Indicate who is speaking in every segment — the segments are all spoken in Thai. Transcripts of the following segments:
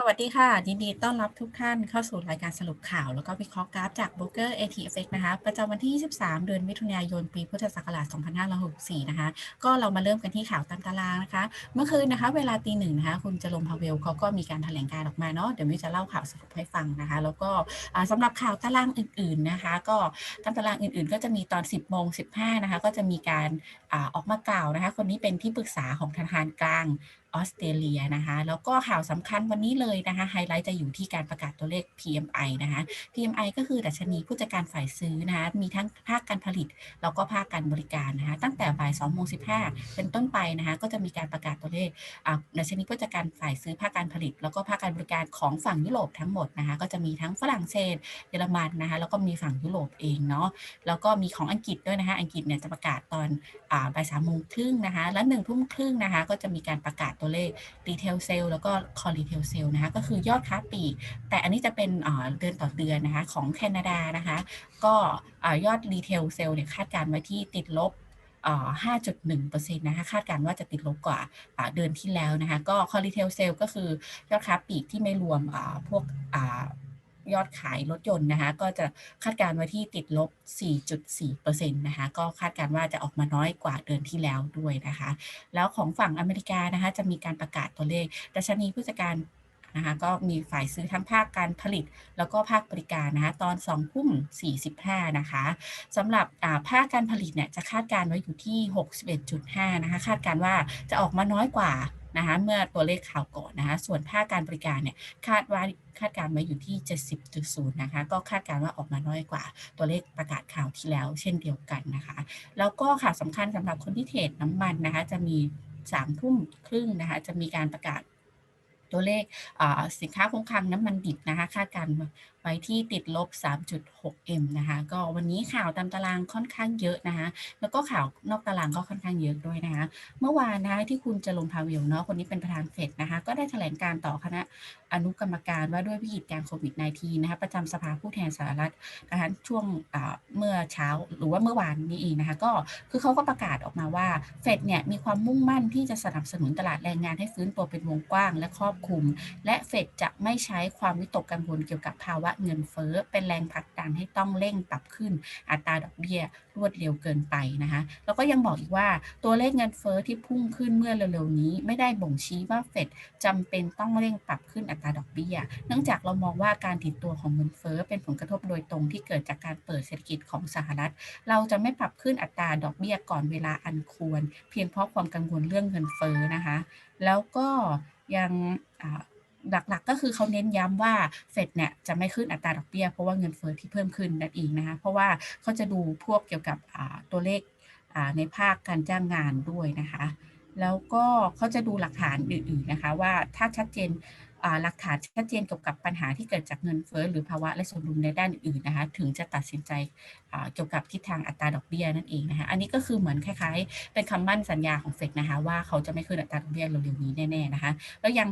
Speaker 1: สวัสดีค่ะ ยินดีต้อนรับทุกท่านเข้าสู่รายการสรุปข่าว แล้วก็วิเคราะห์กราฟจาก b r o เกอร์ ATFX นะคะ ประจำวันที่ 23 เดือนมิถุนายน ปีพุทธศักราช 2564 นะคะ ก็เรามาเริ่มกันที่ข่าวตามตารางนะคะ เมื่อคืนนะคะ เวลาตีหนึ่งนะคะ คุณจลมพาเวลเขาก็มีการแถลงการออกมาเนาะ เดี๋ยวมิวจะเล่าข่าวสรุปให้ฟังนะคะ แล้วก็สำหรับข่าวตารางอื่น ๆนะคะ ก็ตามตารางอื่น ๆ ก็จะมีตอน 10โมง15นะคะ ก็จะมีการออกมากล่าวนะคะ คนนี้เป็นที่ปรึกษาของธนาคารกลาง ออสเตรเลียนะคะ แล้วก็ข่าวสำคัญวันนี้เลยนะคะ ไฮไลท์จะอยู่ที่การประกาศตัวเลข PMI นะคะ PMI ก็คือดัชนีผู้จัดการฝ่ายซื้อนะคะ มีทั้งภาคการผลิต แล้วก็ภาคการบริการนะคะ ตั้งแต่บ่าย2โมง15 เป็นต้นไปนะคะ ก็จะมีการประกาศตัวเลขดัชนีผู้จัดการฝ่ายซื้อภาคการผลิต แล้วก็ภาคการบริการของฝั่งยุโรปทั้งหมดนะคะ ก็จะมีทั้งฝรั่งเศส เยอรมันนะคะ แล้วก็มีฝั่งยุโรปเองเนาะ แล้วก็มีของอังกฤษด้วยนะคะ อังกฤษเนี่ยจะประกาศตอนบ่ายสามโมงครึ่งนะคะ แล้วหนึ่งทุ่มครึ่งนะคะ ก็จะมีการประกาศตัวเลขรีเทลเซลแล้วก็คอรีเทลเซลนะคะก็คือยอดค้าปลีกแต่อันนี้จะเป็นเดือนต่อเดือนนะคะของแคนาดานะคะ ก็ยอดรีเทลเซลเนี่ยคาดการไว้ที่ติดลบ5.1%นะคะคาดการว่าจะติดลบกว่าเดือนที่แล้วนะคะ ก็คอรีเทลเซลก็คือยอดค้าปลีกที่ไม่รวมพวก ยอดขายรถยนต์นะคะ ก็จะคาดการไว้ที่ติดลบ 4.4%นะคะ ก็คาดการว่าจะออกมาน้อยกว่าเดือนที่แล้วด้วยนะคะ แล้วของฝั่งอเมริกานะคะ จะมีการประกาศตัวเลขดัชนีผู้จัดการนะคะก็มีฝ่ายซื้อทั้งภาคการผลิต แล้วก็ภาคบริการนะคะตอน2ทุ่ม45นะคะสำหรับภาคการผลิตเนี่ยจะคาดการไว้อยู่ที่ 61.5นะคะคาดการว่าจะออกมาน้อยกว่า นะคะเมื่อตัวเลขข่าวก่อนนะคะส่วนภาคการบริการเนี่ยคาดว่าคาดการไว้อยู่ที่ 70.0นะคะก็คาดการว่าออกมาน้อยกว่าตัวเลขประกาศข่าวที่แล้ว เช่นเดียวกันนะคะ แล้วก็ข่าวสำคัญสำหรับคนที่เทรดน้ำมันนะคะจะมี3ทุ่มครึ่งนะคะจะมีการประกาศตัวเลขสินค้าคงคลังน้ำมันดิบนะคะคาดการ ว้ที่ติดลบ 3.6M นะคะ ก็วันนี้ข่าวตามตารางค่อนข้างเยอะนะคะ แล้วก็ข่าวนอกตารางก็ค่อนข้างเยอะด้วยนะคะ เมื่อวานนะคะที่คุณจะลงพาวิลเนาะคนนี้เป็นประธานเฟดนะคะ ก็ได้แถลงการต่อคณะอนุกรรมการว่าด้วยวิกฤตการโควิด -19 นะคะ ประจำสภาผู้แทนสหรัฐนะคะช่วงเมื่อเช้าหรือว่าเมื่อวานนี้เองนะคะ ก็คือเขาก็ประกาศออกมาว่าเฟดเนี่ยมีความมุ่งมั่นที่จะสนับสนุนตลาดแรงงานให้ฟื้นตัวเป็นวงกว้างและครอบคลุม และเฟดจะไม่ใช้ความวิตกกังวลเกี่ยวกับภาวะเงินเฟ้อเป็นแรงผลักดันให้ต้องเร่งปรับขึ้นอัตราดอกเบี้ยรวดเร็วเกินไปนะคะแล้วก็ยังบอกอีกว่าตัวเลขเงินเฟ้อที่พุ่งขึ้นเมื่อเร็วๆนี้ ไม่ได้บ่งชี้ว่าเฟดจำเป็นต้องเร่งปรับขึ้นอัตราดอกเบี้ย เนื่องจากเรามองว่าการติดตัวของเงินเฟ้อเป็นผลกระทบโดยตรงที่เกิดจากการเปิดเศรษฐกิจของสหรัฐ เราจะไม่ปรับขึ้นอัตราดอกเบี้ยก่อนเวลาอันควร เพียงเพราะความกังวลเรื่องเงินเฟ้อนะคะ แล้วก็ยัง หลักๆ ก็คือเขาเน้นย้ำว่าเฟดเนี่ยจะไม่ขึ้นอัตราดอกเบี้ย เพราะว่าเงินเฟ้อที่เพิ่มขึ้นนั่นเองนะคะเพราะว่าเขาจะดูพวกเกี่ยวกับตัวเลขในภาคการจ้างงานด้วยนะคะ แล้วก็เขาจะดูหลักฐานอื่นๆนะคะว่าถ้าชัดเจนหลักฐานชัดเจนเกี่ยวกับปัญหาที่เกิดจากเงินเฟ้อหรือภาวะและสมดุลในด้านอื่นนะคะ ถึงจะตัดสินใจเกี่ยวกับทิศทางอัตราดอกเบี้ยนั่นเองนะคะ อันนี้ก็คือเหมือนคล้ายๆ เป็นคำมั่นสัญญาของเฟดนะคะว่าเขาจะไม่ขึ้นอัตราดอกเบี้ยเร็วๆนี้แน่ๆนะคะ แล้วยัง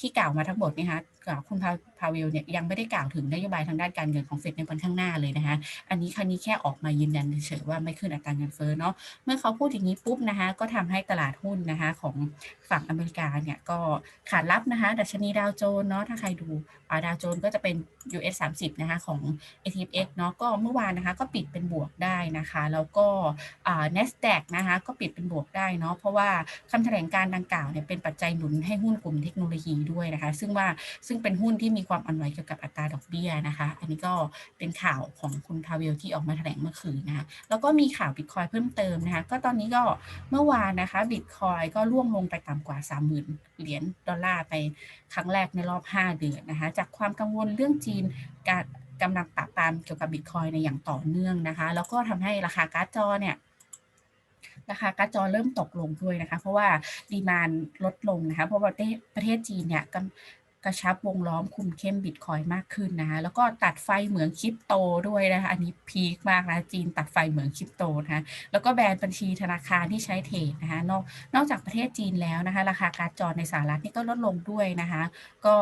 Speaker 1: ที่กล่าวมาทั้งหมดนะคะคุณพาเวลเนี่ยยังไม่ได้กล่าวถึงนโยบายทางด้านการเงินของเฟดในวันข้างหน้าเลยนะคะอันนี้ครั้นี้แค่ออกมายืนยันเฉยว่าไม่ขึ้นอัตราเงินเฟ้อเนาะเมื่อเขาพูดอย่างนี้ปุ๊บนะคะก็ทำให้ตลาดหุ้นนะคะของฝั่งอเมริกาเนี่ยก็ขาดรับนะคะดัชนีดาวโจนส์เนาะถ้าใครดูดาวโจนส์ก็จะเป็น US 30นะคะของ ATX เนาะก็เมื่อวานนะคะก็ปิดเป็นบวกได้นะคะแล้วก็ NASDAQ นะคะก็ปิดเป็นบวกได้เนาะเพราะว่าคำแถลงการดังกล่าวเนี่ยเป็นปัจจัยหนุนให้หุ้นกลุ่มเทคโนโลยีด้วยนะคะ ซึ่งว่าซึ่งเป็นหุ้นที่มีความอ่อนไหวเกี่ยวกับอัตราดอกเบี้ยนะคะ อันนี้ก็เป็นข่าวของคุณพาเวลที่ออกมาแถลงเมื่อคืนนะคะแล้วก็มีข่าวบิตคอยเพิ่มเติมนะคะ ก็ตอนนี้ก็เมื่อวานนะคะบิตคอยก็ร่วงลงไปต่ำกว่า 30,000 เหรียญดอลลาร์ไปครั้งแรกในรอบ 5 เดือนนะคะ จากความกังวลเรื่องจีนการกำลังปราบปรามเกี่ยวกับบิตคอยในอย่างต่อเนื่องนะคะ แล้วก็ทำให้ราคาการ์ดจอเนี่ย ราคาการ์ดจอเริ่มตกลงด้วยนะคะ เพราะว่าดีมานลดลงนะคะ เพราะประเทศประเทศจีนเนี่ยกระชับวงล้อมคุมเข้มบิตคอยมากขึ้นนะคะแล้วก็ตัดไฟเหมืองคริปโตด้วยนะคะอันนี้พีคมากนะจีนตัดไฟเหมืองคริปโตนะคะแล้วก็แบนบัญชีธนาคารที่ใช้เทรดนะคะนอกนอกจากประเทศจีนแล้วนะคะ ราคาการ์ดจอในสหรัฐนี่ก็ลดลงด้วยนะคะ ก็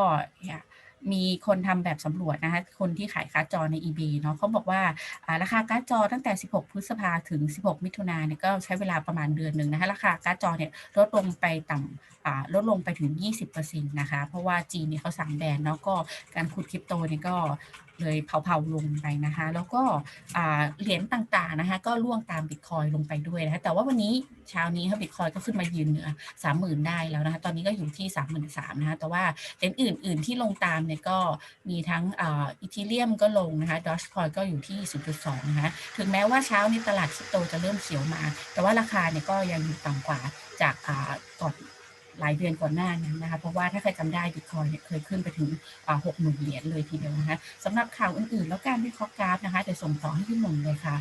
Speaker 1: มีคนทำแบบสำรวจนะคะคนที่ขายการ์ดจอใน eBay เนาะเขาบอกว่าราคาการ์ดจอตั้งแต่ 16 พฤษภาถึง 16 มิถุนายนเนี่ยก็ใช้เวลาประมาณเดือนหนึ่งนะคะราคาการ์ดจอเนี่ยลดลงไปต่ำอ่าลดลงไปถึง 20%นะคะ เพราะว่าจีนเนี่ยเขาสั่งแบนเนาะก็การขุดคริปโตเนี่ยก็ เลยเผาๆลงไปนะคะ แล้วก็เหรียญต่างๆนะคะ ก็ล่วงตามบิตคอยลงไปด้วยนะคะแต่ว่าวันนี้เช้านี้ค่ะบิตคอยก็ขึ้นมายืนเหนือ30,000ได้แล้วนะคะ ตอนนี้ก็อยู่ที่33,000นะคะแต่ว่าเหรียญอื่น ๆ ที่ลงตามเนี่ยก็มีทั้งอีทีเรียมก็ลงนะคะดอชคอยก็อยู่ที่0.2นะคะถึงแม้ว่าเช้านี้ตลาดคริปโตจะเริ่มเขียวมา แต่ว่าราคาเนี่ยก็ยังอยู่ต่ำกว่าจากก่อน หลายเดือนก่อนหน้านั้นนะคะ เพราะว่าถ้าใครจำได้บิตคอยเนี่ยเคยขึ้นไปถึงอ่า60,000เหรียญเลยทีเดียวนะคะสำหรับข่าวอื่นๆ แล้วการวิเคราะห์กราฟนะคะเดี๋ยวส่งต่อให้พี่หนุ่มเลยค่ะ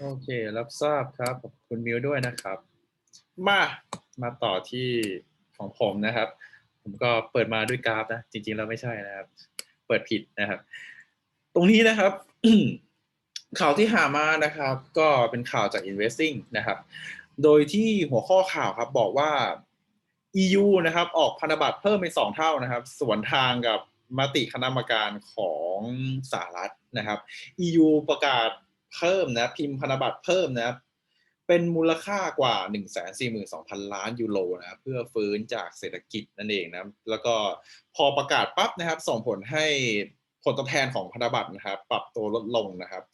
Speaker 2: โอเค รับทราบครับ ขอบคุณมิวด้วยนะครับ มามาต่อที่ของผมนะครับ ผมก็เปิดมาด้วยกราฟนะ จริงๆแล้วไม่ใช่นะครับ เปิดผิดนะครับ ตรงนี้นะครับข่าวที่หามานะครับ ก็เป็นข่าวจาก investing นะครับ โดยที่หัวข้อข่าวครับบอกว่า EU นะครับออกพันธบัตรเพิ่มเป็นสองเท่านะครับ สวนทางกับมติคณะกรรมการของสหรัฐนะครับ EU ประกาศเพิ่มนะพิมพ์พันธบัตรเพิ่มนะครับเป็นมูลค่ากว่า 1 4 2 0 0 0 ล้านยูโรนะครับเพื่อฟื้นจากเศรษฐกิจนั่นเองนะแล้วก็พอประกาศปั๊บนะครับ ส่งผลให้ผลตอบแทนของพันธบัตรนะครับ ปรับตัวลดลงนะครับ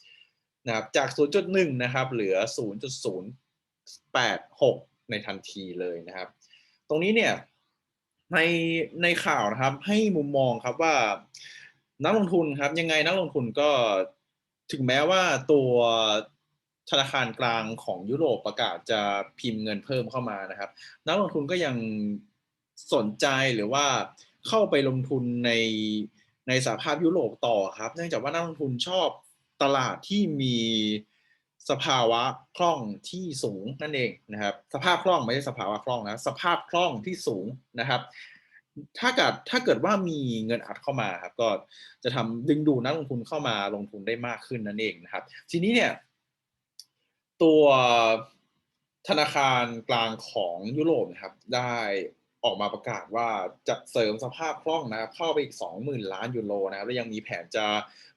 Speaker 2: นะครับจาก 0.1 นะครับ เหลือ 0.086 ในทันทีเลยนะครับ รงนี้เนี่ยในในข่าวนะครับ ให้มุมมองครับว่านักลงทุนครับ ยังไงนักลงทุนก็ถึงแม้ว่าตัวธนาคารกลางของยุโรปประกาศจะพิมพ์เงินเพิ่มเข้ามานะครับ นักลงทุนก็ยังสนใจหรือว่าเข้าไปลงทุนในในสหภาพยุโรปต่อครับ เนื่องจากว่านักลงทุนชอบตลาดที่มี สภาวะคล่องที่สูงนั่นเองนะครับ สภาพคล่องไม่ใช่สภาวะคล่องนะสภาพคล่องที่สูงนะครับ ถ้าเกิดถ้าเกิดว่ามีเงินอัดเข้ามาครับก็จะทำดึงดูดนักลงทุนเข้ามาลงทุนได้มากขึ้นนั่นเองนะครับ ทีนี้เนี่ย ตัวธนาคารกลางของยุโรปนะครับได้ออกมาประกาศว่าจะเสริมสภาพคล่องนะครับเข้าไปอีก 20,000 ล้านยูโรนะครับและยังมีแผนจะ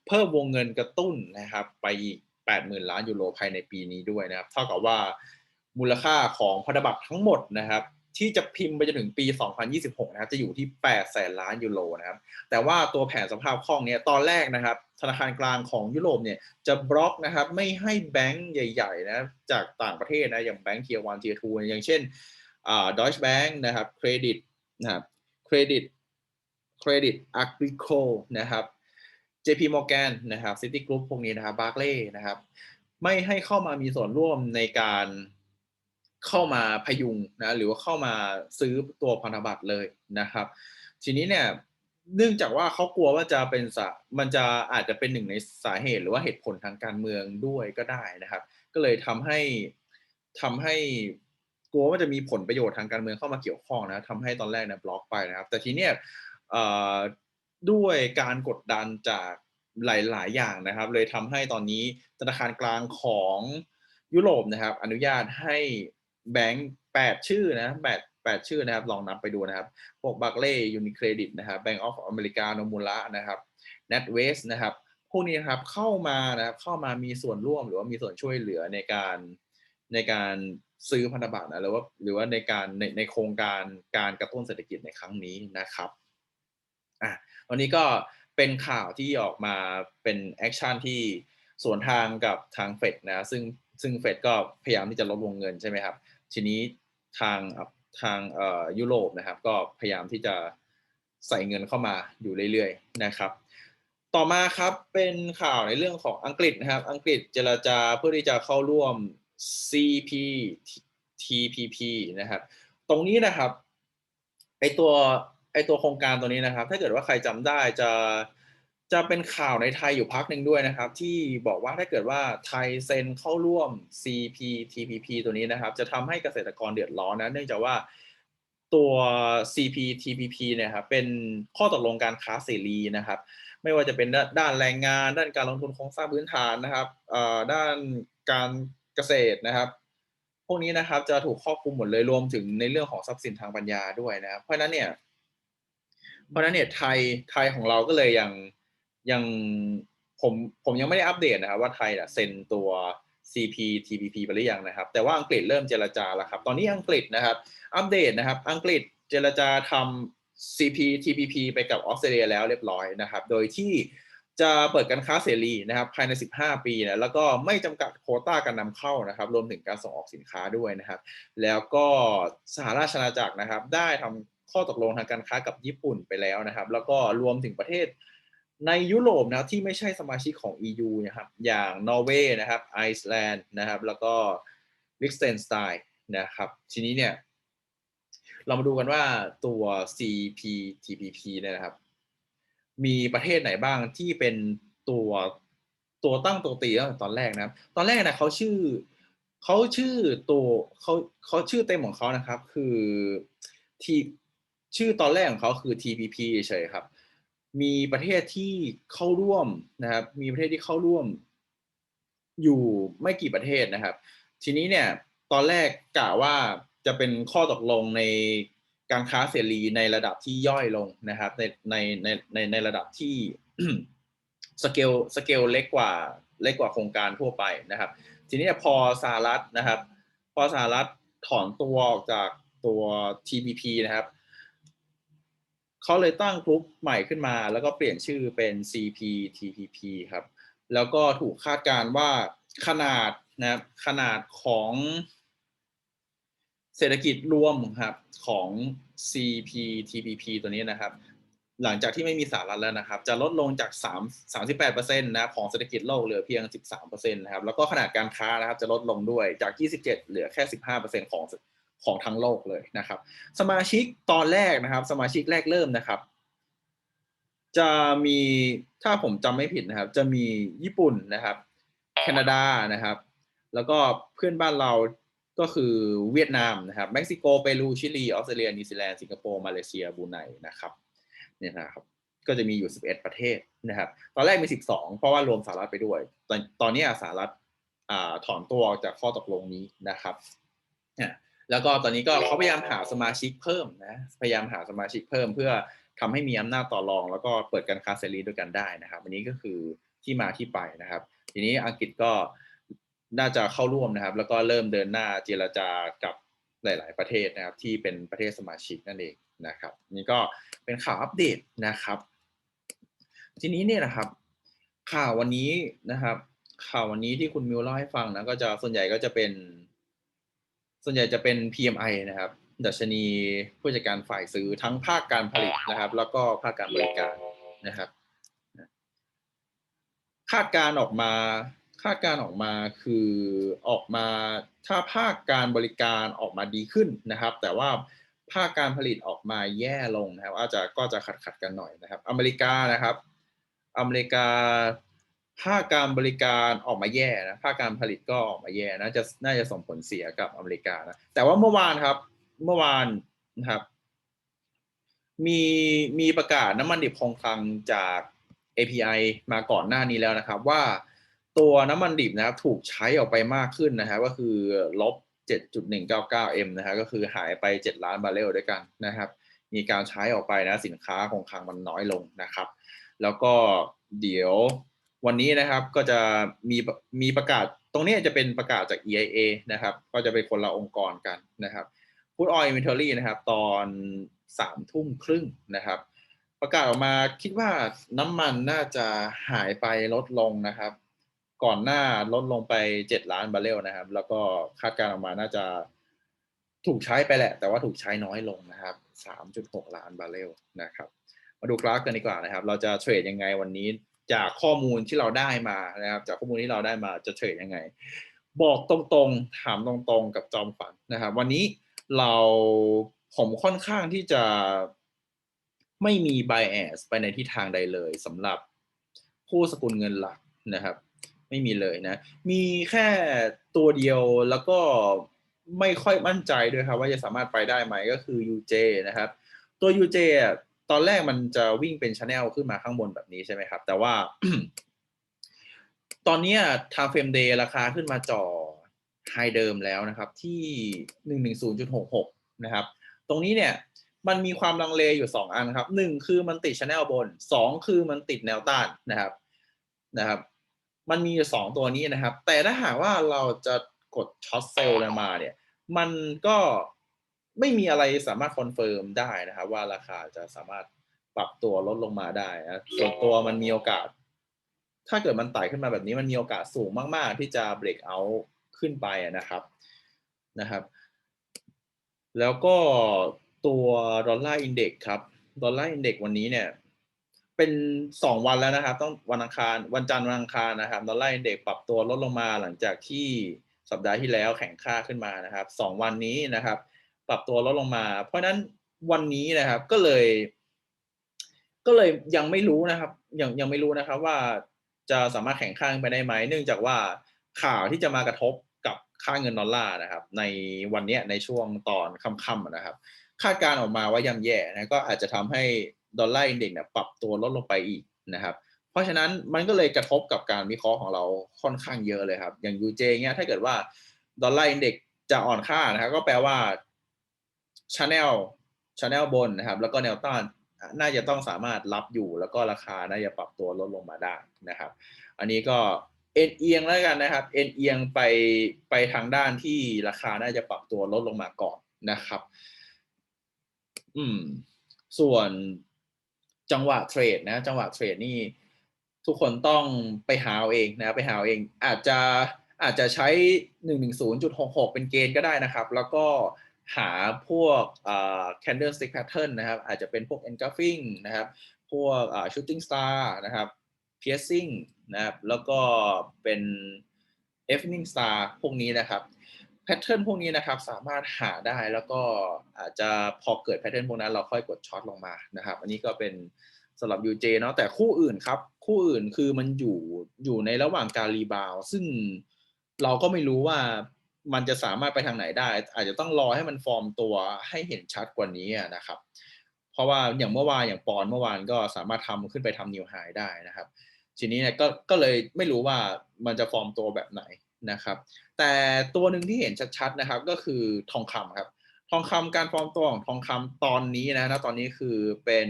Speaker 2: เพิ่มวงเงินกระตุ้นนะครับ ไปอีก 80,000 ล้านยูโรภายในปีนี้ด้วยนะครับ เท่ากับว่ามูลค่าของพันธบัตรทั้งหมดนะครับ ที่จะพิมพ์ไปจนถึงปี 2026 นะครับ จะอยู่ที่ 8 แสนล้านยูโรนะครับ แต่ว่าตัวแผนสภาพคล่องเนี่ยตอนแรกนะครับ ธนาคารกลางของยุโรปเนี่ยจะบล็อกนะครับไม่ให้แบงก์ใหญ่ๆนะจากต่างประเทศนะอย่างแบงก์เทียร์วันเทียร์ทูอย่างเช่นอ่าดอยช์แบงก์นะครับเครดิตนะครับเครดิตเครดิตอาร์กริโคนะครับ JP Morgan นะครับ City Group พวกนี้นะครับ Barclay นะครับ ไม่ให้เข้ามามีส่วนร่วมในการเข้ามาพยุงนะหรือว่าเข้ามาซื้อตัวพันธบัตรเลยนะครับ ทีนี้เนี่ยเนื่องจากว่าเขากลัวว่าจะเป็นสะมันจะอาจจะเป็นหนึ่งในสาเหตุหรือว่าเหตุผลทางการเมืองด้วยก็ได้นะครับ ก็เลยทำให้ทำให้กลัวว่าจะมีผลประโยชน์ทางการเมืองเข้ามาเกี่ยวข้องนะทำให้ตอนแรกเนี่ยบล็อกไปนะครับ แต่ทีเนี้ย ด้วยการกดดันจากหลาย ๆ อย่างนะครับ เลยทำให้ตอนนี้ธนาคารกลางของยุโรปนะครับ อนุญาตให้แบงก์แปดชื่อนะแปดแปดชื่อนะครับ ลองนับไปดูนะครับ พวกบัคเล่ยูนิเครดิตนะครับแบงก์ออฟอเมริกาโนมูระนะครับเน็ตเวสนะครับ พวกนี้นะครับเข้ามานะครับเข้ามามีส่วนร่วมหรือว่ามีส่วนช่วยเหลือในการในการซื้อพันธบัตรนะหรือว่าหรือว่าในการในในโครงการการกระตุ้นเศรษฐกิจในครั้งนี้นะครับ อะวันนี้ก็เป็นข่าวที่ออกมาเป็นแอคชั่นที่สวนทางกับทางเฟดนะ ซึ่งซึ่งเฟดก็พยายามที่จะลดวงเงินใช่ไหมครับ ทีนี้ทางทางเอ่อยุโรปนะครับ ก็พยายามที่จะใส่เงินเข้ามาอยู่เรื่อยๆนะครับ ต่อมาครับเป็นข่าวในเรื่องของอังกฤษนะครับ อังกฤษเจรจาเพื่อที่จะเข้าร่วม CPTPP นะครับ ตรงนี้นะครับไอตัว ไอตัวโครงการตัวนี้นะครับ ถ้าเกิดว่าใครจำได้จะจะเป็นข่าวในไทยอยู่พักหนึ่งด้วยนะครับ ที่บอกว่าถ้าเกิดว่าไทยเซ็นเข้าร่วม CPTPP ตัวนี้นะครับ จะทำให้เกษตรกรเดือดร้อนนะเนื่องจากว่าตัว CPTPP เนี่ยครับเป็นข้อตกลงการค้าเสรีนะครับ ไม่ว่าจะเป็นด้านแรงงาน ด้านการลงทุนโครงสร้างพื้นฐานนะครับด้านการเกษตรนะครับ พวกนี้นะครับจะถูกครอบคลุมหมดเลยรวมถึงในเรื่องของทรัพย์สินทางปัญญาด้วยนะครับเพราะนั้นเนี่ย เพราะนั้นเนี่ยไทยไทยของเราก็เลยยังยังผมผมยังไม่ได้อัปเดตนะครับว่าไทยน่ะเซ็นตัว CPTPP ไปหรือยังนะครับ แต่ว่าอังกฤษเริ่มเจรจาแล้วครับ ตอนนี้อังกฤษนะครับอัปเดตนะครับ อังกฤษเจรจาทำ CPTPP ไปกับออสเตรเลียแล้วเรียบร้อยนะครับ โดยที่จะเปิดการค้าเสรีนะครับ ภายใน 15 ปีนะแล้วก็ไม่จำกัดโควต้าการนำเข้านะครับ รวมถึงการส่งออกสินค้าด้วยนะครับ แล้วก็สหราชอาณาจักรนะครับ ได้ทำ ข้อตกลงทางการค้ากับญี่ปุ่นไปแล้วนะครับ แล้วก็รวมถึงประเทศในยุโรปนะที่ไม่ใช่สมาชิกของ EU นะครับ อย่างนอร์เวย์นะครับไอซ์แลนด์นะครับ แล้วก็ลิกเซนสไตน์นะครับ ทีนี้เนี่ย เรามาดูกันว่าตัว CPTPP เนี่ยนะครับ มีประเทศไหนบ้างที่เป็นตัวตัวตั้งตัวตีตั้งแต่ตอนแรกนะครับ ตอนแรกนะเขาชื่อเขาชื่อตัวเขาเขาชื่อเต็มของเขานะครับ คือที ชื่อตอนแรกของเขาคือ TPP เฉยครับ มีประเทศที่เข้าร่วมนะครับ มีประเทศที่เข้าร่วม อยู่ไม่กี่ประเทศนะครับ ทีนี้เนี่ยตอนแรกกะว่าจะเป็นข้อตกลงในการค้าเสรีในระดับที่ย่อยลงนะครับ ในในในในในระดับที่สเกลสเกลเล็กกว่าเล็กกว่าโครงการทั่วไปนะครับ ทีนี้พอสหรัฐนะครับ พอสหรัฐถอนตัวออกจากตัว TPP นะครับ เขาเลยตั้งกลุ่มใหม่ขึ้นมา แล้วก็เปลี่ยนชื่อเป็น CPTPP ครับ แล้วก็ถูกคาดการณ์ว่าขนาดนะขนาดของเศรษฐกิจรวมครับของ CPTPP ตัวนี้นะครับ หลังจากที่ไม่มีสหรัฐแล้วนะครับ จะลดลงจาก 3 38%นะของเศรษฐกิจโลกเหลือเพียง 13%นะครับ แล้วก็ขนาดการค้านะครับจะลดลงด้วยจาก 27 เหลือแค่ 15%ของ ของทั้งโลกเลยนะครับ สมาชิกตอนแรกนะครับ สมาชิกแรกเริ่มนะครับ จะมีถ้าผมจำไม่ผิดนะครับ จะมีญี่ปุ่นนะครับแคนาดานะครับ แล้วก็เพื่อนบ้านเราก็คือเวียดนามนะครับเม็กซิโกเปรูชิลีออสเตรเลียนิวซีแลนด์สิงคโปร์มาเลเซียบูไนนะครับเนี่ยนะครับก็จะมีอยู่ 11 ประเทศนะครับ ตอนแรกมี 12 เพราะว่ารวมสหรัฐไปด้วย ตอนตอนนี้สหรัฐถอนตัวออกจากข้อตกลงนี้นะครับ แล้วก็ตอนนี้ก็เขาพยายามหาสมาชิกเพิ่มนะ พยายามหาสมาชิกเพิ่มเพื่อทำให้มีอำนาจต่อรอง แล้วก็เปิดการค้าเสรีด้วยกันได้นะครับอันนี้ก็คือที่มาที่ไปนะครับ ทีนี้อังกฤษก็น่าจะเข้าร่วมนะครับ แล้วก็เริ่มเดินหน้าเจรจากับหลาย ๆ ประเทศนะครับ ที่เป็นประเทศสมาชิกนั่นเองนะครับ นี่ก็เป็นข่าวอัปเดตนะครับ ทีนี้เนี่ยนะครับ ข่าววันนี้นะครับ ข่าววันนี้ที่คุณมิวเล่าให้ฟังนะก็จะส่วนใหญ่ก็จะเป็น ส่วนใหญ่จะเป็น PMI นะครับ ดัชนีผู้จัดการฝ่ายซื้อทั้งภาคการผลิตนะครับ แล้วก็ภาคการบริการนะครับ คาดการออกมาคาดการออกมาคือออกมาถ้าภาคการบริการออกมาดีขึ้นนะครับ แต่ว่าภาคการผลิตออกมาแย่ลงนะครับ อาจจะก็จะขัดขัดกันหน่อยนะครับ อเมริกานะครับ อเมริกา ภาคการบริการออกมาแย่นะภาคการผลิตก็ออกมาแย่นะจะน่าจะส่งผลเสียกับอเมริกานะแต่ว่าเมื่อวานครับเมื่อวานนะครับ มีมีประกาศน้ำมันดิบคงคลังจาก API มาก่อนหน้านี้แล้วนะครับ ว่าตัวน้ำมันดิบนะครับถูกใช้ออกไปมากขึ้นนะครับก็คือลบ 7.199 m นะครับก็คือหายไป 7 ล้านบาร์เรลด้วยกันนะครับ มีการใช้ออกไปนะสินค้าคงคลังมันน้อยลงนะครับ แล้วก็เดี๋ยว วันนี้นะครับก็จะมีมีประกาศตรงนี้จะเป็นประกาศจาก EIA นะครับ ก็จะเป็นคนละองค์กรกันนะครับพูดออยล์อินเวนทอรี่นะครับ ตอนสามทุ่มครึ่งนะครับ ประกาศออกมาคิดว่าน้ำมันน่าจะหายไปลดลงนะครับ ก่อนหน้าลดลงไป7ล้านบาร์เรลนะครับ แล้วก็คาดการณ์ออกมาน่าจะถูกใช้ไปแหละ แต่ว่าถูกใช้น้อยลงนะครับ3.6ล้านบาร์เรลนะครับ มาดูกราฟกันดีกว่านะครับ เราจะเทรดยังไงวันนี้ จากข้อมูลที่เราได้มานะครับ จากข้อมูลที่เราได้มาจะเทรดยังไง บอกตรงๆ ถามตรงๆ กับจอมฝันนะครับ วันนี้เราผมค่อนข้างที่จะไม่มี bias ไปในทิศทางใดเลยสำหรับผู้สกุลเงินหลักนะครับ ไม่มีเลยนะ มีแค่ตัวเดียวแล้วก็ไม่ค่อยมั่นใจด้วยครับ ว่าจะสามารถไปได้ไหมก็คือ UJ นะครับ ตัว UJ อะ ตอนแรกมันจะวิ่งเป็นช anel ขึ้นมาข้างบนแบบนี้ใช่ไหมครับ แต่ว่า ตอนนี้ time frame day ราคาขึ้นมาจ่อไฮเดิมแล้วนะครับ ที่110.66นะครับ ตรงนี้เนี่ยมันมีความลังเลอยู่สองอันครับหนึ่งคือมันติดชแนลบนสองคือมันติดแนวต้านนะครับนะครับ มันมีอยู่สองตัวนี้นะครับ แต่ถ้าหากว่าเราจะกดช็อตเซลล์มาเนี่ย มันก็ ไม่มีอะไรสามารถคอนเฟิร์มได้นะครับว่าราคาจะสามารถปรับตัวลดลงมาได้นะส่วนตัวมันมีโอกาส ถ้าเกิดมันไต่ขึ้นมาแบบนี้มันมีโอกาสสูงมาก ๆ ที่จะเบรกเอาขึ้นไปนะครับนะครับ แล้วก็ตัวดอลลาร์อินเด็กครับดอลลาร์อินเด็กวันนี้เนี่ย เป็นสองวันแล้วนะครับต้องวันอังคารวันจันทร์วันอังคารนะครับดอลลาร์อินเด็กปรับตัวลดลงมาหลังจากที่สัปดาห์ที่แล้วแข็งค่าขึ้นมานะครับสองวันนี้นะครับ ปรับตัวลดลงมา เพราะฉะนั้นวันนี้นะครับก็เลย ก็เลยยังไม่รู้นะครับ ยังยังไม่รู้นะครับ ว่าจะสามารถแข่งข้างไปได้ไหม เนื่องจากว่าข่าวที่จะมากระทบกับค่าเงินดอลลาร์นะครับ ในวันนี้ในช่วงตอนค่ำๆนะครับ คาดการณ์ออกมาว่าย่ำแย่นะก็อาจจะทำให้ดอลลาร์อินเด็กซ์เนี่ยปรับตัวลดลงไปอีกนะครับ เพราะฉะนั้นมันก็เลยกระทบกับการวิเคราะห์ของเราค่อนข้างเยอะเลยครับ อย่าง UJ เงี้ยถ้าเกิดว่าดอลลาร์อินเด็กซ์จะอ่อนค่านะครับก็แปลว่า ชาแนลชาแนลบนนะครับ แล้วก็แนวต้านน่าจะต้องสามารถรับอยู่ แล้วก็ราคาน่าจะปรับตัวลดลงมาได้นะครับ อันนี้ก็เอ็นเอียงแล้วกันนะครับ เอ็นเอียงไปไปทางด้านที่ราคาน่าจะปรับตัวลดลงมาก่อนนะครับ อืม ส่วนจังหวะเทรดนะ จังหวะเทรดนี่ทุกคนต้องไปหาเอาเองนะไปหาเอาเอง อาจจะอาจจะใช้110.66เป็นเกณฑ์ก็ได้นะครับ แล้วก็ หาพวก candlestick pattern นะครับ อาจจะเป็นพวก engulfing นะครับ พวก shooting star นะครับ piercing นะครับ แล้วก็เป็น evening star พวกนี้นะครับ แพทเทิร์นพวกนี้นะครับสามารถหาได้แล้วก็อาจจะพอเกิดแพทเทิร์นพวกนั้นเราค่อยกดช็อตลงมานะครับ อันนี้ก็เป็นสำหรับ UJ เนาะแต่คู่อื่นครับ คู่อื่นคือมันอยู่อยู่ในระหว่างการรีบาว ซึ่งเราก็ไม่รู้ว่า มันจะสามารถไปทางไหนได้ อาจจะต้องรอให้มันฟอร์มตัวให้เห็นชัดกว่านี้นะครับ เพราะว่าอย่างเมื่อวานอย่างปอนเมื่อวานก็สามารถทำขึ้นไปทำนิวไฮได้นะครับ ทีนี้เนี่ยก็ก็เลยไม่รู้ว่ามันจะฟอร์มตัวแบบไหนนะครับ แต่ตัวหนึ่งที่เห็นชัดๆนะครับ ก็คือทองคำครับ ทองคำการฟอร์มตัวของทองคำตอนนี้นะนะตอนนี้คือเป็น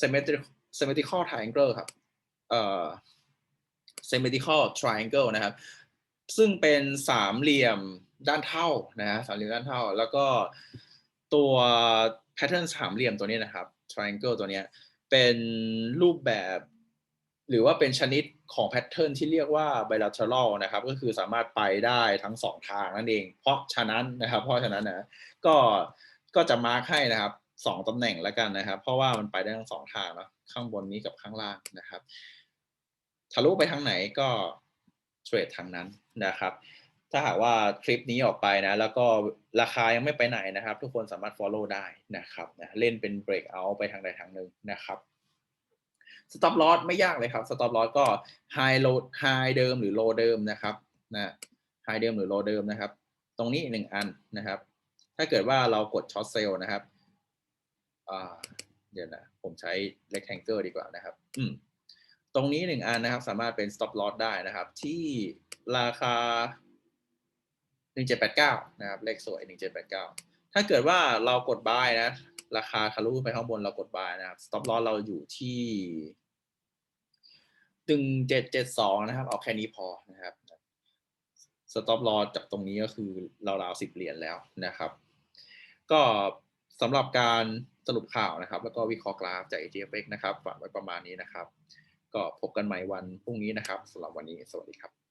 Speaker 2: symmetrical symmetrical triangle ครับเอ่อ symmetrical triangle นะครับ ซึ่งเป็นสามเหลี่ยมด้านเท่านะฮะสามเหลี่ยมด้านเท่า แล้วก็ตัว pattern สามเหลี่ยมตัวนี้นะครับ triangle ตัวเนี้ยเป็นรูปแบบ หรือว่าเป็นชนิดของแพทเทิร์นที่เรียกว่า bilateral นะครับ ก็คือสามารถไปได้ทั้งสองทางนั่นเอง เพราะฉะนั้นนะครับ เพราะฉะนั้นนะก็ก็จะมาร์คให้นะครับสองตำแหน่งแล้วกันนะครับ เพราะว่ามันไปได้ทั้งสองทางนะข้างบนนี้กับข้างล่างนะครับทะลุไปทางไหนก็ เทรดทางนั้นนะครับ ถ้าหากว่าคลิปนี้ออกไปนะแล้วก็ราคายังไม่ไปไหนนะครับ ทุกคนสามารถ follow ได้นะครับนะเล่นเป็น break out ไปทางใดทางหนึ่งนะครับ stop loss ไม่ยากเลยครับ stop loss ก็ high low high เดิมหรือ low เดิมนะครับนะ high เดิมหรือ low เดิมนะครับ ตรงนี้หนึ่งอันนะครับ ถ้าเกิดว่าเรากด short sale นะครับเดี๋ยวนะ ผมใช้ rectangle ดีกว่านะครับ อืม ตรงนี้หนึ่งอันนะครับ สามารถเป็น stop loss ได้นะครับ ที่ราคา 1789 นะครับ เลขสวย 1789 ถ้าเกิดว่าเรากด buy นะ ราคาทะลุไปข้างบนเรากด buy นะครับ stop loss เราอยู่ที่ตึง772นะครับ เอาแค่นี้พอนะครับ stop loss จากตรงนี้ก็คือราวๆ10เหรียญแล้วนะครับ ก็สำหรับการสรุปข่าวนะครับ แล้วก็วิเคราะห์กราฟจาก ATFX นะครับฝากไว้ประมาณนี้นะครับ ก็พบกันใหม่วันพรุ่งนี้นะครับสำหรับวันนี้สวัสดีครับ